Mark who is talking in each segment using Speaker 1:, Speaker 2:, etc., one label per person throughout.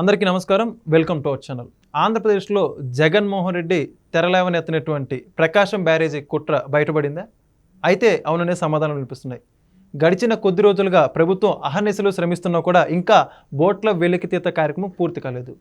Speaker 1: అందరికీ నమస్కారం. Welcome to our channel. ఆంధ్రప్రదేశ్లో జగన్మోహన్ రెడ్డి తెరలేవనెత్తినటువంటి ప్రకాశం బ్యారేజీ కుట్ర బయటపడిందా? అయితే అవుననే సమాధానం వినిపిస్తున్నాయి. గడిచిన కొద్ది రోజులుగా ప్రభుత్వం అహర్నిశలు శ్రమిస్తున్నా కూడా ఇంకా బోట్ల వెలికితీత కార్యక్రమం పూర్తి కాలేదు.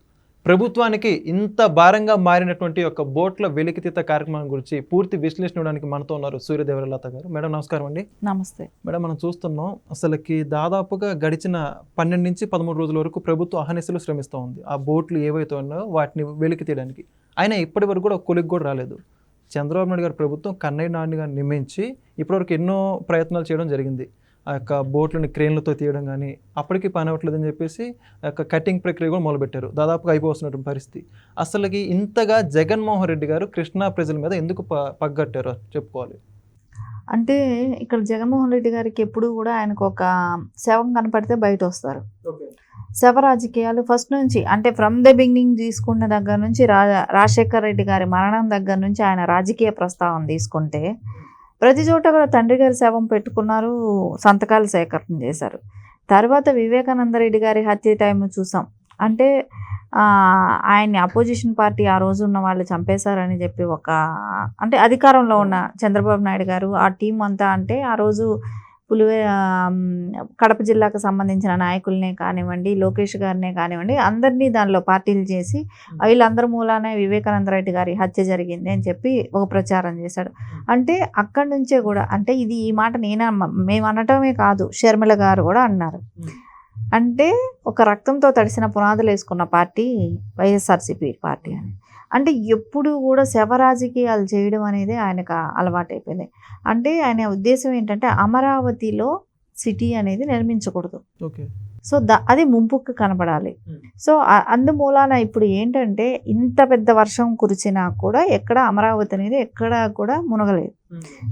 Speaker 1: ప్రభుత్వానికి ఇంత భారంగా మారినటువంటి యొక్క బోట్ల వెలికితీత కార్యక్రమం గురించి పూర్తి విశ్లేషణ ఇవ్వడానికి మనతో ఉన్నారు సూర్యదేవరలత గారు. మేడం నమస్కారం అండి.
Speaker 2: నమస్తే.
Speaker 1: మేడం మనం చూస్తున్నాం అసలుకి దాదాపుగా గడిచిన పన్నెండు నుంచి పదమూడు రోజుల వరకు ప్రభుత్వం అహర్నిశలు శ్రమిస్తూ ఉంది. ఆ బోట్లు ఏవైతే ఉన్నాయో వాటిని వెలికి తీయడానికి. అయినా ఇప్పటి వరకు కూడా కొలికి కూడా రాలేదు. చంద్రబాబు నాయుడు గారి ప్రభుత్వం కన్నయ్య నాయుడు గారిని నియమించి ఇప్పటివరకు ఎన్నో ప్రయత్నాలు చేయడం జరిగింది. ఆ యొక్క బోట్లని క్రేన్లతో తీయడం కానీ అప్పటికి పని అవ్వట్లేదని చెప్పేసి ఆ యొక్క కటింగ్ ప్రక్రియ కూడా మొదలుపెట్టారు. దాదాపుగా అయిపోతున్నటువంటి పరిస్థితి. అసలుకి ఇంతగా జగన్మోహన్ రెడ్డి గారు కృష్ణా ప్రజల మీద ఎందుకు ప పగ్గట్టారో చెప్పుకోవాలి.
Speaker 2: అంటే ఇక్కడ జగన్మోహన్ రెడ్డి గారికి ఎప్పుడు కూడా ఆయనకు ఒక శవం కనపడితే బయట వస్తారు శవ రాజకీయాలు ఫస్ట్ నుంచి అంటే ఫ్రమ్ ద బిగినింగ్ తీసుకున్న దగ్గర నుంచి రా రాజశేఖర్ రెడ్డి గారి మరణం దగ్గర నుంచి ఆయన రాజకీయ ప్రస్తావన తీసుకుంటే ప్రతి చోట కూడా తండ్రి గారి శవం పెట్టుకున్నారు సంతకాలు సేకరణ చేశారు. తర్వాత వివేకానంద రెడ్డి గారి హత్య టైం చూసాం. అంటే ఆయన్ని అపోజిషన్ పార్టీ ఆ రోజు ఉన్న వాళ్ళు చంపేశారని చెప్పి ఒక అంటే అధికారంలో ఉన్న చంద్రబాబు నాయుడు గారు ఆ టీం అంతా అంటే ఆ రోజు పులివే కడప జిల్లాకు సంబంధించిన నాయకులనే కానివ్వండి లోకేష్ గారినే కానివ్వండి అందరినీ దానిలో పార్టీలు చేసి వీళ్ళందరి మూలానే వివేకానంద రెడ్డి గారి హత్య జరిగింది అని చెప్పి ఒక ప్రచారం చేశాడు. అంటే అక్కడి నుంచే కూడా అంటే ఇది ఈ మాట నేనే మేము అనటమే కాదు షర్మిల గారు కూడా అన్నారు. అంటే ఒక రక్తంతో తడిసిన పునాదులు వేసుకున్న పార్టీ వైఎస్ఆర్సీపీ పార్టీ అని. అంటే ఎప్పుడు కూడా శవ రాజకీయాలు చేయడం అనేది ఆయనకు అలవాటైపోయింది. అంటే ఆయన ఉద్దేశం ఏంటంటే అమరావతిలో సిటీ అనేది నిర్మించకూడదు.
Speaker 1: ఓకే.
Speaker 2: సో ద అది ముంపుకు కనపడాలి
Speaker 1: Hmm.
Speaker 2: సో అందుమూలాన ఇప్పుడు ఏంటంటే ఇంత పెద్ద వర్షం కురిచినా కూడా ఎక్కడ అమరావతి అనేది ఎక్కడ కూడా మునగలేదు.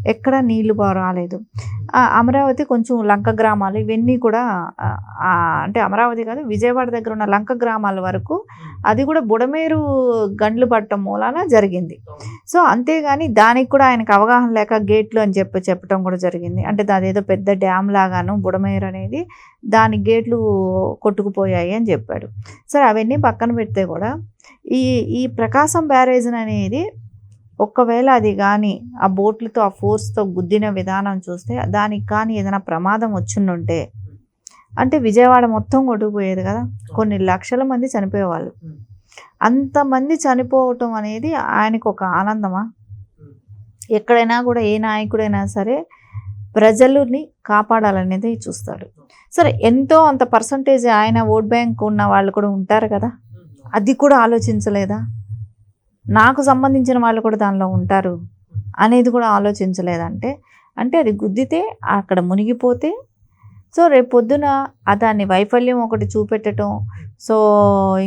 Speaker 2: ఎక్కడ నీళ్ళు రాలేదు. ఆ అమరావతి కొంచెం లంక గ్రామాలు ఇవన్నీ కూడా అంటే అమరావతి కాదు విజయవాడ దగ్గర ఉన్న లంక గ్రామాల వరకు అది కూడా బుడమేరు గండ్లు పట్టడం మూలాన జరిగింది. సో అంతేగాని దానికి కూడా ఆయనకు అవగాహన లేక గేట్లు అని చెప్పి చెప్పడం కూడా జరిగింది. అంటే అదేదో పెద్ద డ్యామ్ లాగాను బుడమేరు అనేది దాని గేట్లు కొట్టుకుపోయాయి అని చెప్పాడు. సరే అవన్నీ పక్కన పెడితే కూడా ఈ ఈ ప్రకాశం బ్యారేజ్ అనేది ఒక్కవేళ అది కానీ ఆ బోట్లతో ఆ ఫోర్స్తో గుద్దిన విధానం చూస్తే దానికి కానీ ఏదైనా ప్రమాదం వచ్చిండుంటే అంటే విజయవాడ మొత్తం కొట్టుకుపోయేది కదా. కొన్ని లక్షల మంది చనిపోయేవాళ్ళు. అంతమంది చనిపోవటం అనేది ఆయనకు ఒక ఆనందమా? ఎక్కడైనా కూడా ఏ నాయకుడైనా సరే ప్రజలని కాపాడాలనేది చూస్తాడు. సరే ఎంతో అంత పర్సంటేజ్ ఆయన ఓట్ బ్యాంక్ ఉన్న వాళ్ళు కూడా ఉంటారు కదా. అది కూడా ఆలోచించలేదా? నాకు సంబంధించిన వాళ్ళు కూడా దానిలో ఉంటారు అనేది కూడా ఆలోచించలేదంటే అంటే అది గుద్దితే అక్కడ మునిగిపోతే సో రేపు పొద్దున దాన్ని వైఫల్యం ఒకటి చూపెట్టడం సో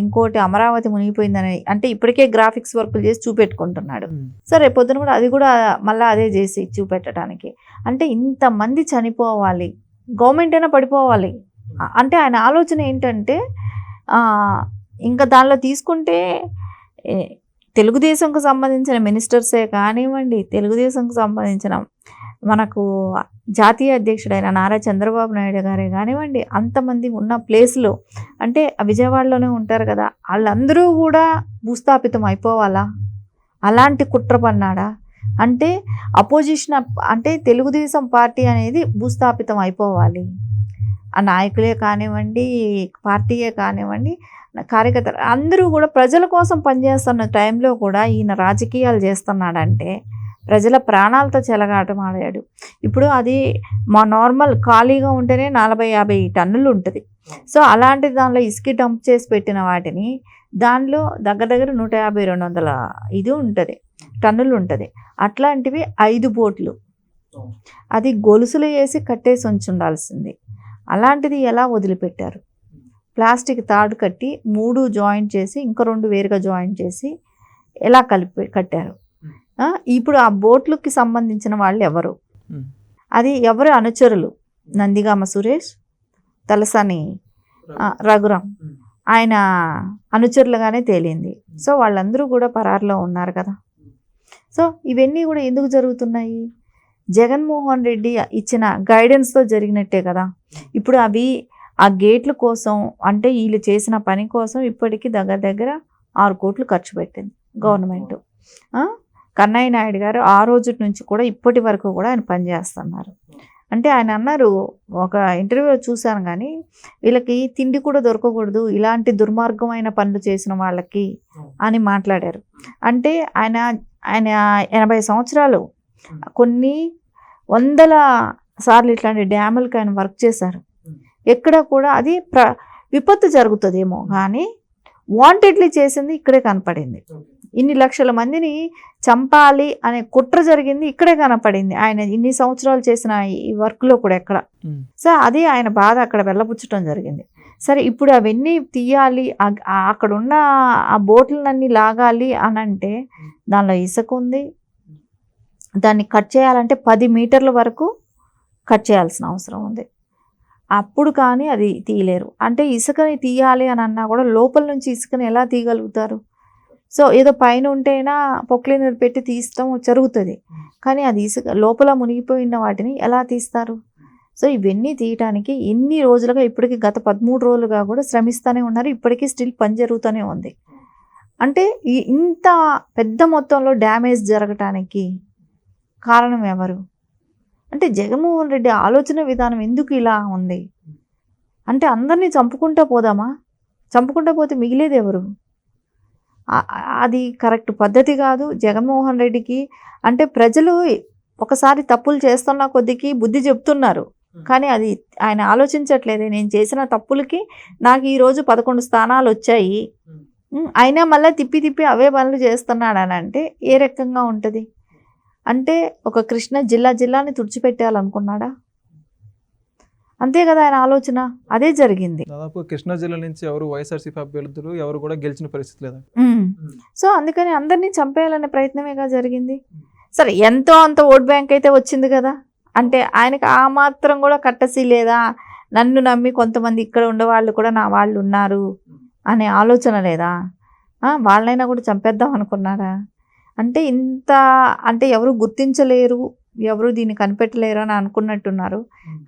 Speaker 2: ఇంకోటి అమరావతి మునిగిపోయిందని అంటే ఇప్పటికే గ్రాఫిక్స్ వర్కులు చేసి చూపెట్టుకుంటున్నాడు. సో రేపు పొద్దున కూడా అది కూడా మళ్ళీ అదే చేసి చూపెట్టడానికి అంటే ఇంతమంది చనిపోవాలి గవర్నమెంట్ అయినా పడిపోవాలి. అంటే ఆయన ఆలోచన ఏంటంటే ఇంకా దానిలో తీసుకుంటే తెలుగుదేశంకు సంబంధించిన మినిస్టర్సే కానివ్వండి తెలుగుదేశంకు సంబంధించిన మనకు జాతీయ అధ్యక్షుడైన నారా చంద్రబాబు నాయుడు గారే కానివ్వండి అంతమంది ఉన్న ప్లేస్లో అంటే విజయవాడలోనే ఉంటారు కదా వాళ్ళందరూ కూడా భూస్థాపితం అయిపోవాలా? అలాంటి కుట్ర పన్నాడా? అంటే అపోజిషన్ అంటే తెలుగుదేశం పార్టీ అనేది భూస్థాపితం అయిపోవాలి. ఆ నాయకులే కానివ్వండి పార్టీయే కానివ్వండి కార్యకర్తలు అందరూ కూడా ప్రజల కోసం పనిచేస్తున్న టైంలో కూడా ఈయన రాజకీయాలు చేస్తున్నాడంటే ప్రజల ప్రాణాలతో చెలగాటం ఆడాడు. ఇప్పుడు అది మా నార్మల్ ఖాళీగా ఉంటేనే నలభై యాభై టన్నులు ఉంటుంది. సో అలాంటి దానిలో ఇసుక డంప్ చేసి పెట్టిన వాటిని దానిలో దగ్గర దగ్గర నూట యాభై రెండు వందల ఇది ఉంటుంది టన్నులు ఉంటుంది. అట్లాంటివి ఐదు బోట్లు. అది గొలుసులు వేసి కట్టేసి ఉంచి ఉండాల్సింది. అలాంటిది ఎలా వదిలిపెట్టారు? ప్లాస్టిక్ తాడు కట్టి మూడు జాయింట్ చేసి ఇంకా రెండు వేరుగా జాయింట్ చేసి ఎలా కలిపి కట్టారు? ఇప్పుడు ఆ బోట్లకి సంబంధించిన వాళ్ళు ఎవరు. అది ఎవరు అనుచరులు? నందిగామ సురేష్ తలసాని రఘురాం ఆయన అనుచరులుగానే తేలింది. సో వాళ్ళందరూ కూడా పరారులో ఉన్నారు కదా. సో ఇవన్నీ కూడా ఎందుకు జరుగుతున్నాయి? జగన్మోహన్ రెడ్డి ఇచ్చిన గైడెన్స్తో జరిగినట్టే కదా. ఇప్పుడు అవి ఆ గేట్ల కోసం అంటే వీళ్ళు చేసిన పని కోసం ఇప్పటికీ దగ్గర దగ్గర ఆరు కోట్లు ఖర్చు పెట్టింది గవర్నమెంట్? కన్నయ్య నాయుడు గారు ఆ రోజు నుంచి కూడా ఇప్పటి వరకు కూడా ఆయన పనిచేస్తున్నారు అంటే ఆయన అన్నారు ఒక ఇంటర్వ్యూలో చూశాను కానీ వీళ్ళకి తిండి కూడా దొరకకూడదు ఇలాంటి దుర్మార్గమైన పనులు చేసిన వాళ్ళకి అని మాట్లాడారు. అంటే ఆయన ఆయన ఎనభై సంవత్సరాలు కొన్ని వందల సార్లు ఇట్లాంటి డ్యాములకి ఆయన వర్క్ చేశారు. ఎక్కడ కూడా అది ప్ర విపత్తు జరుగుతుందేమో కానీ వాంటెడ్లీ చేసింది ఇక్కడే కనపడింది. ఇన్ని లక్షల మందిని చంపాలి అనే కుట్ర జరిగింది ఇక్కడే కనపడింది. ఆయన ఇన్ని సంవత్సరాలు చేసిన ఈ వర్క్లో కూడా ఎక్కడ. సో అది ఆయన బాధ అక్కడ వెళ్ళపుచ్చటం జరిగింది. సరే ఇప్పుడు అవన్నీ తీయాలి అక్కడ ఉన్న ఆ బోట్లన్నీ లాగాలి అని అంటే దానిలో ఇసుక ఉంది. దాన్ని కట్ చేయాలంటే పది మీటర్ల వరకు కట్ చేయాల్సిన అవసరం ఉంది. అప్పుడు కానీ అది తీయలేరు. అంటే ఇసుకని తీయాలి అని అన్నా కూడా లోపల నుంచి ఇసుకని ఎలా తీయగలుగుతారు? సో ఏదో పైన ఉంటేనా పొక్లీనర్ పెట్టి తీస్తాం జరుగుతుంది. కానీ అది ఇసుక లోపల మునిగిపోయిన వాటిని ఎలా తీస్తారు? సో ఇవన్నీ తీయటానికి ఎన్ని రోజులుగా ఇప్పటికీ గత పదమూడు రోజులుగా కూడా శ్రమిస్తూనే ఉన్నారు. ఇప్పటికీ స్టిల్ పని జరుగుతూనే ఉంది. అంటే ఈ ఇంత పెద్ద మొత్తంలో డ్యామేజ్ జరగటానికి కారణం ఎవరు? అంటే జగన్మోహన్ రెడ్డి ఆలోచన విధానం ఎందుకు ఇలా ఉంది? అంటే అందరినీ చంపుకుంటా పోదామా? చంపుకుంటా పోతే మిగిలేది ఎవరు? అది కరెక్ట్ పద్ధతి కాదు. జగన్మోహన్ రెడ్డికి అంటే ప్రజలు ఒకసారి తప్పులు చేస్తున్న కొద్దికి బుద్ధి చెప్తున్నారు. కానీ అది ఆయన ఆలోచించట్లేదు. నేను చేసిన తప్పులకి నాకు ఈరోజు పదకొండు స్థానాలు వచ్చాయి. అయినా మళ్ళీ తిప్పి తిప్పి అవే పనులు చేస్తున్నాడు అని అంటే ఏ రకంగా ఉంటుంది? అంటే ఒక కృష్ణ జిల్లా జిల్లాని తుడిచిపెట్టాలనుకున్నాడా అంతే కదా ఆయన ఆలోచన? అదే జరిగింది.
Speaker 1: దాదాపు కృష్ణా జిల్లా నుంచి ఎవరు వైఎస్ఆర్సీపీ అభ్యర్థులు ఎవరు కూడా గెలిచిన పరిస్థితి లేదు.
Speaker 2: సో అందుకని అందరినీ చంపేయాలనే ప్రయత్నమేగా జరిగింది. సరే ఎంతో అంత ఓట్ బ్యాంక్ అయితే వచ్చింది కదా? అంటే ఆయనకి ఆ మాత్రం కూడా కట్టసి లేదా నన్ను నమ్మి కొంతమంది ఇక్కడ ఉండేవాళ్ళు కూడా నా వాళ్ళు ఉన్నారు అనే ఆలోచన లేదా? ఆ, వాళ్ళనైనా కూడా చంపేద్దాం అనుకున్నారా? అంటే ఇంత అంటే ఎవరు గుర్తించలేరు. ఎవరు దీన్ని కనిపెట్టలేరు అని అనుకున్నట్టున్నారు.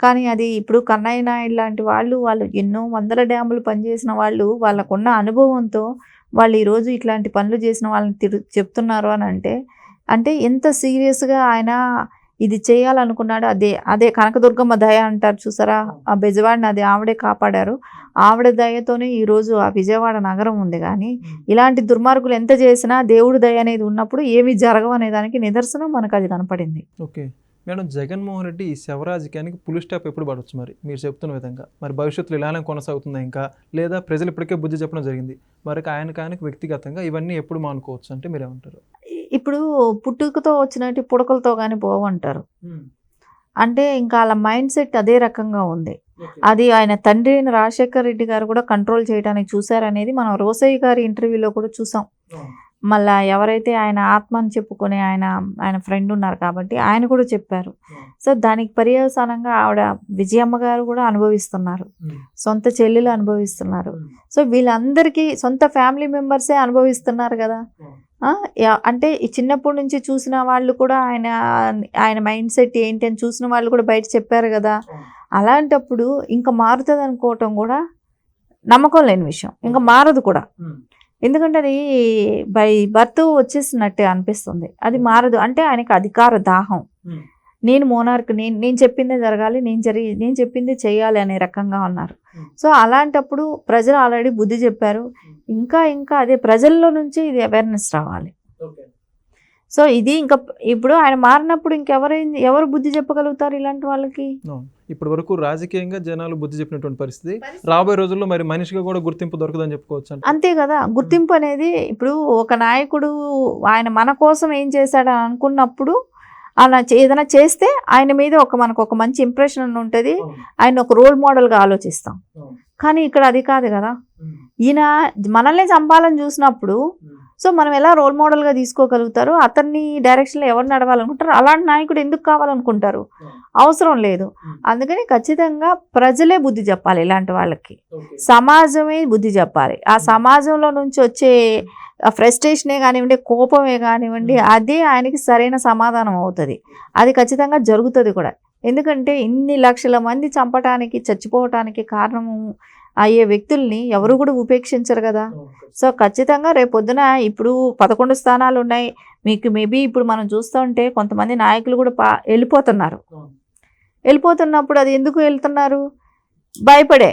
Speaker 2: కానీ అది ఇప్పుడు కన్నయ్య నాయుడు లాంటి వాళ్ళు వాళ్ళు ఎన్నో వందల డ్యాములు పనిచేసిన వాళ్ళు వాళ్ళకున్న అనుభవంతో వాళ్ళు ఈరోజు ఇట్లాంటి పనులు చేసిన వాళ్ళని తిరు చెప్తున్నారు అని అంటే అంటే ఎంత సీరియస్గా ఆయన ఇది చేయాలనుకున్నాడు. అదే అదే కనకదుర్గమ్మ దయ అంటారు చూసారా? ఆ బెజవాడిని అది ఆవిడే కాపాడారు. ఆవిడ దయతోనే ఈరోజు ఆ విజయవాడ నగరం ఉంది కానీ ఇలాంటి దుర్మార్గులు ఎంత చేసినా దేవుడి దయ అనేది ఉన్నప్పుడు ఏమి జరగవు అనే దానికి నిదర్శనం మనకు అది కనపడింది.
Speaker 1: ఓకే. మేడం జగన్మోహన్ రెడ్డి ఈ శవరాజకీయానికి పులి స్టాప్ ఎప్పుడు పడవచ్చు మరి? మీరు చెప్తున్న విధంగా. మరి భవిష్యత్తులో ఇలానే కొనసాగుతుందా ఇంకా? లేదా ప్రజలు ఇప్పటికే బుద్ధి చెప్పడం జరిగింది. మరి ఆయనకు ఆయనకు వ్యక్తిగతంగా ఇవన్నీ ఎప్పుడు మానుకోవచ్చు అంటే మీరు ఏమంటారు
Speaker 2: ఇప్పుడు పుట్టుకతో వచ్చినట్టు పుడకలతో కానీ పోవంటారు. అంటే ఇంకా వాళ్ళ మైండ్ సెట్ అదే రకంగా ఉంది. అది ఆయన తండ్రి అయిన రాజశేఖర్ రెడ్డి గారు కూడా కంట్రోల్ చేయడానికి చూశారనేది మనం రోసయ్య గారి ఇంటర్వ్యూలో కూడా చూసాం. మళ్ళా ఎవరైతే ఆయన ఆత్మ అని చెప్పుకునే ఆయన ఆయన ఫ్రెండ్ ఉన్నారు కాబట్టి ఆయన కూడా చెప్పారు. సో దానికి పర్యవసానంగా ఆవిడ విజయమ్మ గారు కూడా అనుభవిస్తున్నారు. సొంత చెల్లెలు అనుభవిస్తున్నారు. సో వీళ్ళందరికీ సొంత ఫ్యామిలీ మెంబర్సే అనుభవిస్తున్నారు కదా. అంటే ఈ చిన్నప్పటి నుంచి చూసిన వాళ్ళు కూడా ఆయన ఆయన మైండ్ సెట్ ఏంటి అని చూసిన వాళ్ళు కూడా బయట చెప్పారు కదా. అలాంటప్పుడు ఇంకా మారుతుంది అనుకోవటం కూడా నమ్మకం లేని విషయం. ఇంకా మారదు కూడా. ఎందుకంటే అది బై బర్త్ వచ్చేసినట్టే అనిపిస్తుంది. అది మారదు. అంటే ఆయనకి అధికార దాహం. నేను మోనార్క్ నేను నేను చెప్పిందే జరగాలి నేను జరిగి నేను చెప్పిందే చేయాలి అనే రకంగా ఉన్నారు. సో అలాంటప్పుడు ప్రజలు ఆల్రెడీ బుద్ధి చెప్పారు. ఇంకా ఇంకా అదే ప్రజల్లో నుంచి ఇది అవేర్నెస్ రావాలి. సో ఇది ఇంకా ఇప్పుడు ఆయన మారినప్పుడు ఇంకెవరు ఎవరు బుద్ధి చెప్పగలుగుతారు ఇలాంటి వాళ్ళకి?
Speaker 1: ఇప్పటి వరకు రాజకీయంగా జనాలు బుద్ధి చెప్పినటువంటి పరిస్థితి. రాబోయే రోజుల్లో మరి మనిషిగా కూడా గుర్తింపు దొరకదని చెప్పుకోవచ్చు
Speaker 2: అంతే కదా గుర్తింపు అనేది ఇప్పుడు ఒక నాయకుడు ఆయన మన కోసం ఏం చేశాడని అనుకున్నప్పుడు అలా ఏదైనా చేస్తే ఆయన మీద ఒక మనకు ఒక మంచి ఇంప్రెషన్ ఉంటుంది. ఆయన ఒక రోల్ మోడల్గా ఆలోచిస్తాం. కానీ ఇక్కడ అది కాదు కదా. ఈయన మనల్ని చంపాలని చూసినప్పుడు సో మనం ఎలా రోల్ మోడల్గా తీసుకోగలుగుతారు అతన్ని డైరెక్షన్లో ఎవరు నడవాలనుకుంటారు అలాంటి నాయకుడు ఎందుకు కావాలనుకుంటారు? అవసరం లేదు. అందుకని ఖచ్చితంగా ప్రజలే బుద్ధి చెప్పాలి ఇలాంటి వాళ్ళకి. సమాజమే బుద్ధి చెప్పాలి. ఆ సమాజంలో నుంచి వచ్చే ఫ్రస్ట్రేషనే కానివ్వండి కోపమే కానివ్వండి అదే ఆయనకి సరైన సమాధానం అవుతుంది. అది ఖచ్చితంగా జరుగుతుంది కూడా. ఎందుకంటే ఇన్ని లక్షల మంది చంపటానికి చచ్చిపోవటానికి కారణము అయ్యే వ్యక్తుల్ని ఎవరు కూడా ఉపేక్షించరు కదా. సో ఖచ్చితంగా రేపొద్దున ఇప్పుడు పదకొండు స్థానాలు ఉన్నాయి. మీకు మేబీ ఇప్పుడు మనం చూస్తూ ఉంటే కొంతమంది నాయకులు కూడా పా వెళ్ళిపోతున్నారు. వెళ్ళిపోతున్నప్పుడు అది ఎందుకు వెళ్తున్నారు? భయపడే.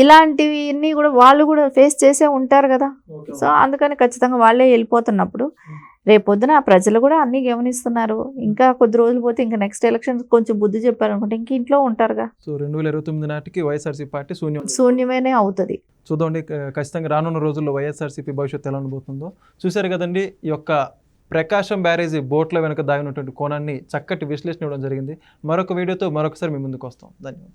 Speaker 2: ఇలాంటివి అన్నీ కూడా వాళ్ళు కూడా ఫేస్ చేసే ఉంటారు కదా. సో అందుకని ఖచ్చితంగా వాళ్ళే వెళ్ళిపోతున్నప్పుడు రేపొద్దున ప్రజలు కూడా అన్నీ గమనిస్తున్నారు. ఇంకా కొద్ది రోజులు పోతే ఇంకా నెక్స్ట్ ఎలక్షన్ కొంచెం బుద్ధి చెప్పారు అనుకుంటే ఇంక ఇంట్లో ఉంటారుగా.
Speaker 1: సో రెండు వేల ఇరవై తొమ్మిది నాటికి వైఎస్ఆర్సీపీ పార్టీ శూన్యం.
Speaker 2: శూన్యమేనే అవుతుంది.
Speaker 1: చూద్దామండి ఖచ్చితంగా రానున్న రోజుల్లో వైఎస్ఆర్సీపీ భవిష్యత్తు ఎలా ఉండబోతుందో. చూశారు కదండి ఈ యొక్క ప్రకాశం బ్యారేజీ బోట్ల వెనుక దాగినటువంటి కోణాన్ని చక్కటి విశ్లేషణ ఇవ్వడం జరిగింది. మరొక వీడియోతో మరొకసారి మీ ముందుకు వస్తాం. ధన్యవాదాలు.